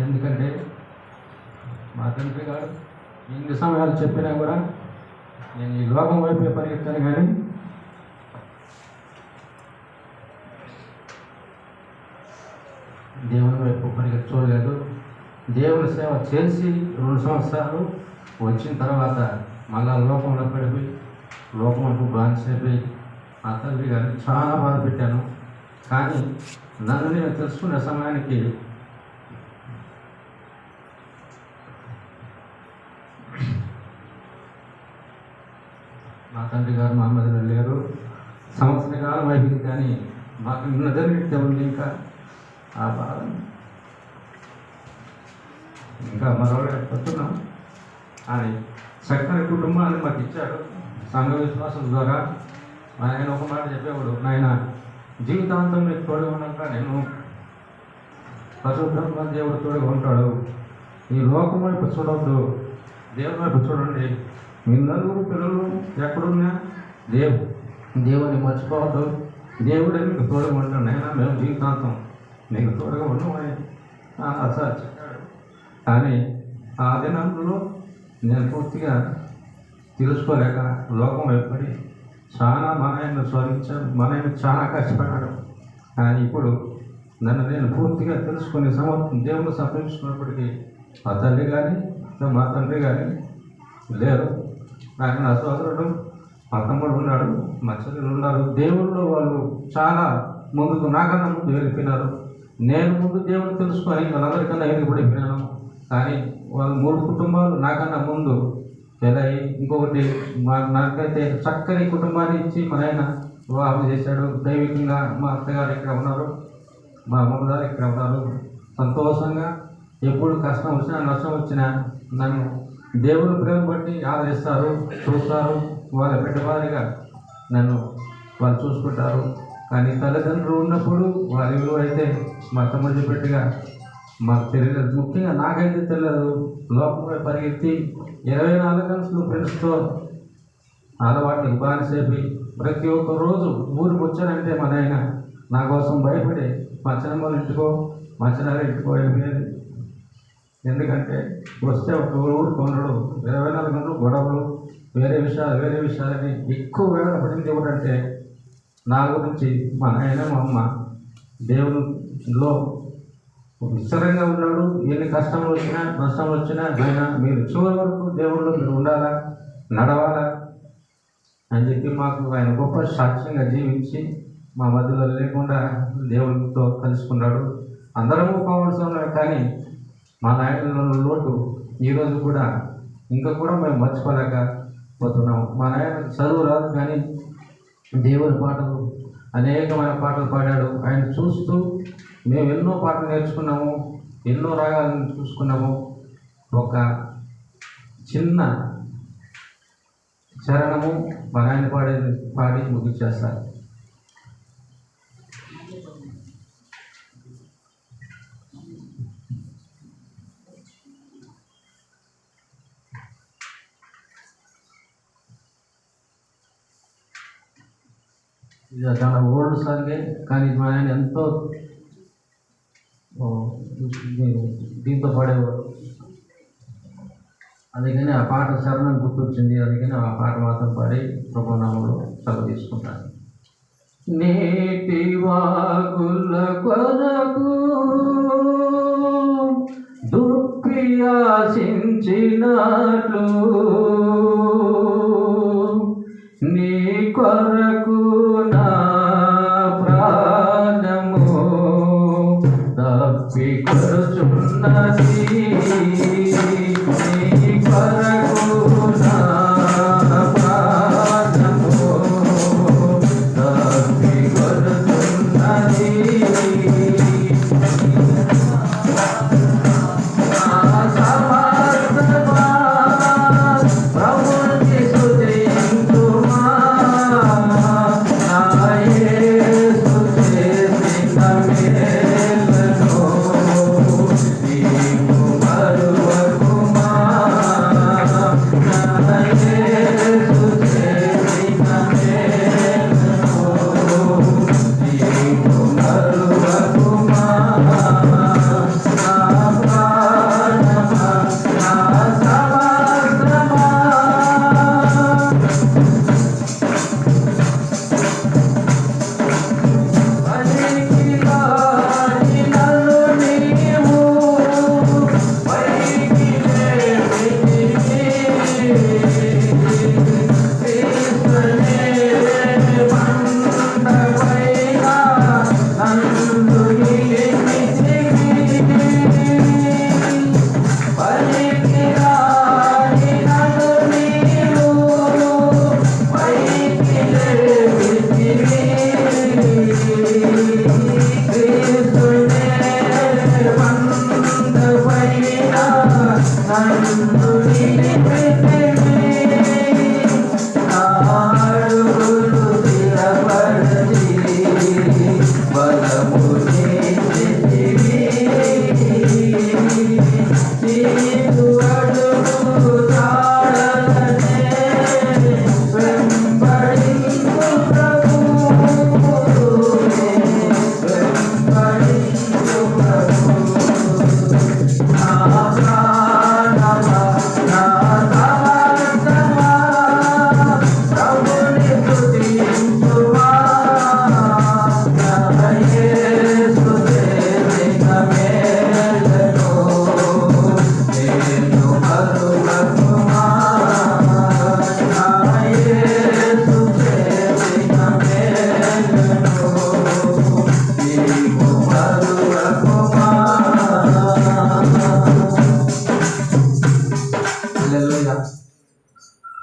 ఎందుకంటే మా తండ్రి గారు ఎన్ని సమయాలు చెప్పినా కూడా నేను ఈ లోకం వైపే పరిగెత్తాను కానీ దేవుని వైపు పరిగెత్తలేదు దేవుని సేవ చేసి రెండు సంవత్సరాలు వచ్చిన తర్వాత మళ్ళా లోకంలో పడిపోయి లోకంలో అయిపోయి ఆ తల్లి గారిని చాలా బాధ పెట్టాను. కానీ నన్ను నేను తెలుసుకునే సమయానికి మా తండ్రి గారు మా అమ్మది లేరు సంవత్సర కాలం అయిపోయింది కానీ మాకు నిన్న ఉంది ఇంకా ఆ బాధ ఇంకా మరవలేకపోతున్నాం అని చక్కని కుటుంబాన్ని మాకు ఇచ్చాడు. సంఘ విశ్వాసం ద్వారా ఆయన ఒక మాట చెప్పేవాడు నాయన జీవితాంతం నీకు తోడుగా ఉన్నాక నేను పశుబ్రహ్మ దేవుడు తోడుగా ఉంటాడు. ఈ లోకం వైపు చూడవద్దు దేవుని వైపు చూడండి. మీ నలుగురు పిల్లలు ఎక్కడున్నా దేవు దేవుని మర్చిపోవద్దు. దేవుడే మీకు తోడుగా ఉంటాడు నాయన మేము జీవితాంతం మీకు తోడుగా ఉండమని అసార్ చెప్పాడు. కానీ ఆ దినంలో నేను పూర్తిగా తెలుసుకోలేక లోకం వైపడి చాలా మనయన్ని స్వరించాను మనయన్ని చాలా కష్టపడ్డాడు. కానీ ఇప్పుడు నన్ను నేను పూర్తిగా తెలుసుకుని సమర్థం దేవుని సమర్పించుకున్నప్పటికీ ఆ తల్లి కానీ మా తండ్రి కానీ లేరు. ఆయన నా సోదరుడు మా తమ్ముడు ఉన్నాడు మా చెల్లెలు ఉన్నారు. దేవుళ్ళు వాళ్ళు చాలా ముందుకు నాకన్నా ముందు వెళ్ళిపోయినారు. నేను ముందు దేవుడు తెలుసుకొని వాళ్ళందరికన్నా వెళ్ళిపోయిపోయినాను కానీ వాళ్ళ మూడు కుటుంబాలు నాకన్నా ముందు పెళ్ళయి ఇంకొకటి మా నాకైతే చక్కని కుటుంబాన్ని ఇచ్చి మా ఆయన వివాహం చేశాడు. దైవికంగా మా అత్తగారు ఇక్కడ ఉన్నారు మా అమ్మగారు ఇక్కడ ఉన్నారు. సంతోషంగా ఎప్పుడు కష్టం వచ్చినా నష్టం వచ్చినా నన్ను దేవుని ప్రేమ బట్టి ఆదరిస్తారు చూస్తారు. వాళ్ళ బిడ్డవారిగా నన్ను వాళ్ళు చూసుకుంటారు. కానీ తల్లిదండ్రులు ఉన్నప్పుడు వారి విలువ అయితే మా తమ్ముడు చెప్పినట్టుగా మాకు తెలియలేదు ముఖ్యంగా నాకైతే తెలియదు. లోపల పరిగెత్తి ఇరవై నాలుగు గంటలు ఫ్రెండ్స్తో అలవాటు బానిసేపి ప్రతి ఒక్క రోజు ఊరికి వచ్చానంటే మా నాయన నా కోసం భయపడి మా చిన్నమ్మ ఇంటికో మా చిన్నారి ఇంటికో వెళ్ళిపోయేది. ఎందుకంటే వస్తే ఒక ఊరు కొనడు ఇరవై నాలుగు గంటలు గొడవలు వేరే విషయాలు వేరే విషయాలని ఎక్కువ వేళ పడింది ఏమిటంటే నా గురించి మా నాయన మా అమ్మ దేవునిలో విస్తరంగా ఉన్నాడు. ఎన్ని కష్టములు వచ్చినా నష్టాలు వచ్చినా ఆయన మీరు చివరి వరకు దేవుళ్ళు మీరు ఉండాలా? నడవాలా? అని చెప్పి మాకు ఆయన గొప్ప సాక్ష్యంగా జీవించి మా మధ్యలో లేకుండా దేవునితో కలుసుకున్నాడు. అందరము కావాల్సి ఉన్నారు కానీ మా నాయకుల లోటు ఈరోజు కూడా ఇంకా కూడా మేము మర్చిపోలేక పోతున్నాము మా నాయన చదువు రాదు కానీ దేవుని పాటలు అనేకమైన పాటలు పాడాడు. ఆయన చూస్తూ మేము ఎన్నో పాటలు నేర్చుకున్నాము ఎన్నో రాగాలను చూసుకున్నాము. ఒక చిన్న చరణము మా నాయన పాడేది పాడి ముగించేస్తారు. ఇది చాలా ఓల్డ్ సాంగే కానీ మా ఆయన ఎంతో దీంతో పాడేవాడు అందుకని ఆ పాట శరణం గుర్తొచ్చింది. అందుకని ఆ పాట మాత్రం పాడి ప్రభునామంలో సెలవు తీసుకుంటాను. నేటి వాగుల కొరకు దుఃఖి I'm